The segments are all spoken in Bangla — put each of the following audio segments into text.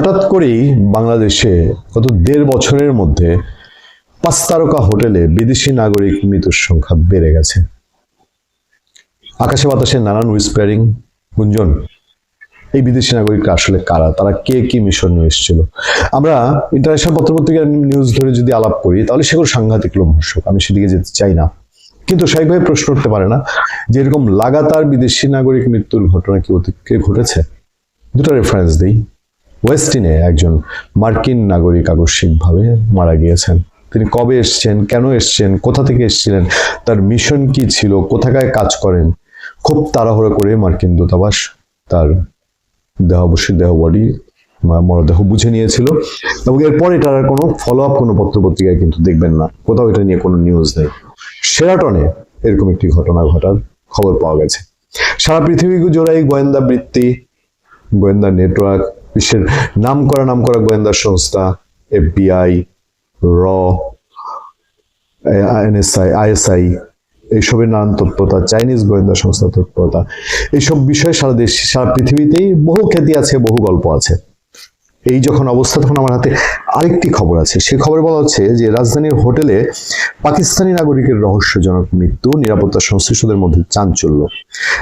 হঠাৎ করেই বাংলাদেশে গত দেড় বছরের মধ্যে পাঁচ তারকা হোটেলে বিদেশি নাগরিক মৃত্যুর সংখ্যা বেড়ে গেছে। আকাশে বাতাসে নানান উইসপারিং গুঞ্জন, এই বিদেশি নাগরিকরা আসলে কারা? তারা কে, কি মিশন নিয়ে এসেছিল? আমরা ইন্টারন্যাশনাল পত্রপত্রিকার নিউজ ধরে যদি আলাপ করি, তাহলে সেগুলো সাংঘাতিক লোমহর্ষক। আমি সেদিকে যেতে চাই না। কিন্তু স্বাভাবিকভাবে প্রশ্ন উঠতে পারে না, যে এরকম লাগাতার বিদেশি নাগরিক মৃত্যুর ঘটনা কি অতীতকে ঘটেছে? দুটো রেফারেন্স দিই। ওয়েস্টিনে একজন মার্কিন নাগরিক আকস্মিকভাবে মারা গিয়েছেন। তিনি কবে এসছেন, কেন এসছেন, কোথা থেকে এসেছিলেন, তার মিশন কি ছিল কোথাকায় কাজ করেন, খুব তাড়াহুড়ো করে মার্কিন দূতাবাস তার দেহাবশী দেহ বডি মরদেহ বুঝে নিয়েছিল এবং এরপর এটার আর কোনো ফলো আপ কোনো পত্রপত্রিকায় কিন্তু দেখবেন না। কোথাও এটা নিয়ে কোনো নিউজ নেই। সেরাটনে এরকম একটি ঘটনা ঘটার খবর পাওয়া গেছে। সারা পৃথিবী জোড়াই গোয়েন্দা বৃত্তি, গোয়েন্দা নেটওয়ার্ক বিশ্বের নাম করা নাম করা গোয়েন্দা সংস্থা, এফবিআই, র এনএসআই আইএসআই এইসবের নানান তৎপরতা, চাইনিজ গোয়েন্দা সংস্থা তৎপরতা এইসব বিষয়ে সারা দেশ, সারা পৃথিবীতেই বহু খ্যাতি আছে, বহু গল্প আছে। এই যখন অবস্থা, তখন আমার হাতে আরেকটি খবর আছে। সে খবর বলা হচ্ছে যে, রাজধানীর হোটেলে পাকিস্তানি নাগরিকের রহস্যজনক মৃত্যু, নিরাপত্তা সংশ্লিষ্টদের মধ্যে চাঞ্চল্য।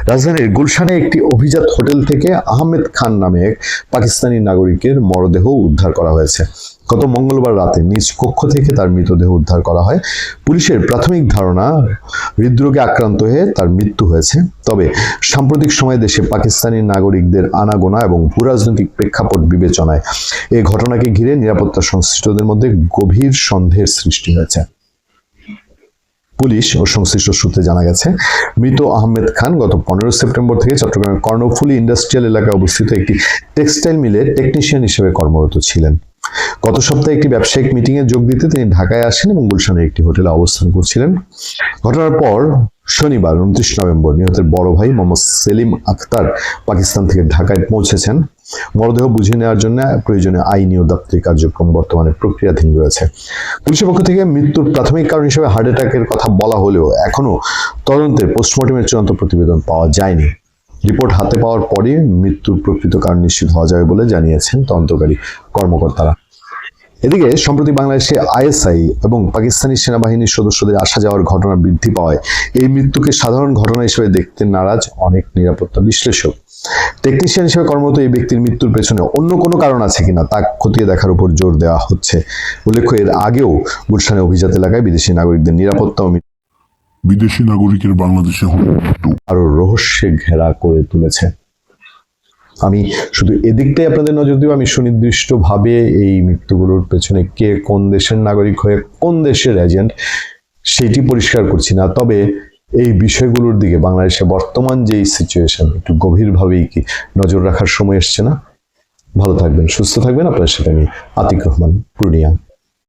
রাজধানীর গুলশানে একটি অভিজাত হোটেল থেকে আহমেদ খান নামে এক পাকিস্তানি নাগরিকের মরদেহ উদ্ধার করা হয়েছে। গত মঙ্গলবার রাতে নিজ কক্ষ থেকে তার মৃতদেহ উদ্ধার করা হয়। পুলিশের প্রাথমিক ধারণা, হৃদরোগে আক্রান্ত হয়ে তার মৃত্যু হয়েছে। তবে সাম্প্রতিক সময়ে দেশে পাকিস্তানি নাগরিকদের আনাগোনা এবং ভূরাজনৈতিক প্রেক্ষাপট বিবেচনায় এই ঘটনাকে ঘিরে নিরাপত্তা সংশ্লিষ্টদের মধ্যে গভীর সন্দেহের সৃষ্টি হয়েছে। পুলিশ ও সংশ্লিষ্ট সূত্রে জানা গেছে, মৃত আহমেদ খান গত পনেরো সেপ্টেম্বর থেকে চট্টগ্রামের কর্ণফুলী ইন্ডাস্ট্রিয়াল এলাকায় অবস্থিত একটি টেক্সটাইল মিলে টেকনিশিয়ান হিসেবে কর্মরত ছিলেন। গত সপ্তাহে একটি ব্যবসায়িক মিটিংয়ে যোগ দিতে তিনি ঢাকায় আসেন এবং গুলশানের একটি হোটেলে অবস্থান করছিলেন। ঘটনার পর শনিবার উনত্রিশ নভেম্বর নিহতের বড় ভাই মোহাম্মদ সেলিম আখতার পাকিস্তান থেকে ঢাকায় পৌঁছেছেন। মরদেহ বুঝে নেওয়ার জন্য প্রয়োজনীয় আইনি ও দাপ্তরিক কার্যক্রম বর্তমানে প্রক্রিয়াধীন রয়েছে। পুলিশের পক্ষ থেকে মৃত্যুর প্রাথমিক কারণ হিসেবে হার্ট অ্যাটাকের কথা বলা হলেও এখনও তদন্তের পোস্টমর্টমের চূড়ান্ত প্রতিবেদন পাওয়া যায়নি। রিপোর্ট হাতে পাওয়ার পরে মৃত্যুর প্রকৃত কারণ নিশ্চিত হওয়া যাবে বলে জানিয়েছেন তদন্তকারী কর্মকর্তারা। এদিকে, সম্প্রতি বাংলাদেশে আইএসআই এবং পাকিস্তানি সেনাবাহিনীর সদস্যদের আসা যাওয়ার ঘটনা বৃদ্ধি পাওয়ায় এই মৃত্যুকে সাধারণ ঘটনা হিসেবে দেখতে নারাজ অনেক নিরাপত্তা বিশ্লেষক। টেকনিশিয়ান হিসেবে কর্মরত এই ব্যক্তির মৃত্যুর পেছনে অন্য কোনো কারণ আছে কিনা তা খতিয়ে দেখার উপর জোর দেওয়া হচ্ছে। উল্লেখ্য, এর আগেও গুলশানে অভিজাত এলাকায় বিদেশি নাগরিকদের নিরাপত্তা বিদেশি নাগরিকের বাংলাদেশে আরও রহস্যে ঘেরা করে তুলেছে। আমি শুধু এদিকটাই আপনাদের নজর দিব, আমি সুনির্দিষ্টভাবে এই মৃত্যুগুলোর পেছনে কে কোন দেশের নাগরিক হয়ে কোন দেশের এজেন্ট সেটি পরিষ্কার করছি না। তবে এই বিষয়গুলোর দিকে বাংলাদেশে বর্তমান যেই সিচুয়েশন একটু গভীরভাবেই কি নজর রাখার সময় এসছে না? ভালো থাকবেন, সুস্থ থাকবেন। আপনার সাথে আমি আতিক রহমান, পূর্ণিয়া।